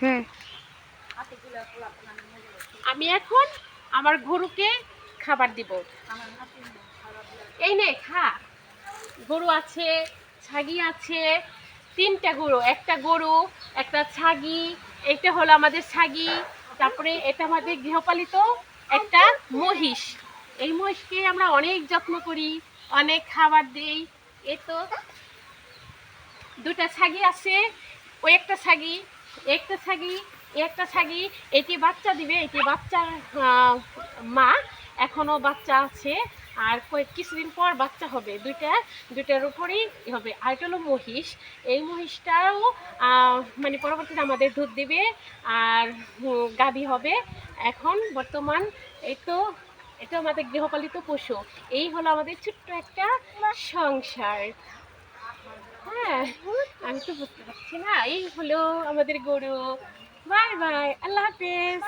হুম আমি এখন আমার গরুকে খাবার দিব। এই নে, খা। গরু আছে, ছাগি আছে, তিনটা গরু, একটা গরু, একটা ছাগি এটা হলো আমাদের ছাগি, তারপরে এটা আমাদের গৃহপালিত একটা মহিষ। এই মহিষকে আমরা অনেক যত্ন করি, অনেক খাবার দিই। এ তো দুটা ছাগি আছে, ওই একটা ছাগি একটা ছাগি একটা ছাগি এটি বাচ্চা দিবে এটি বাচ্চা আহ, মা এখনও বাচ্চা আছে আর কয়েক কিছুদিন পর বাচ্চা হবে। দুইটা দুইটার উপরেই হবে। আর এটা হলো মহিষ। এই মহিষটাও মানে পরবর্তীতে আমাদের দুধ দিবে আর গাভী হবে। এখন বর্তমান এই তো এটা আমাদের গৃহপালিত পশু। এই হলো আমাদের ছোট্ট একটা সংসার। হ্যাঁ। আমি তো বুঝতে পারছি না। এই হলো আমাদের গরু। বাই বাই আল্লাহ হাফেজ।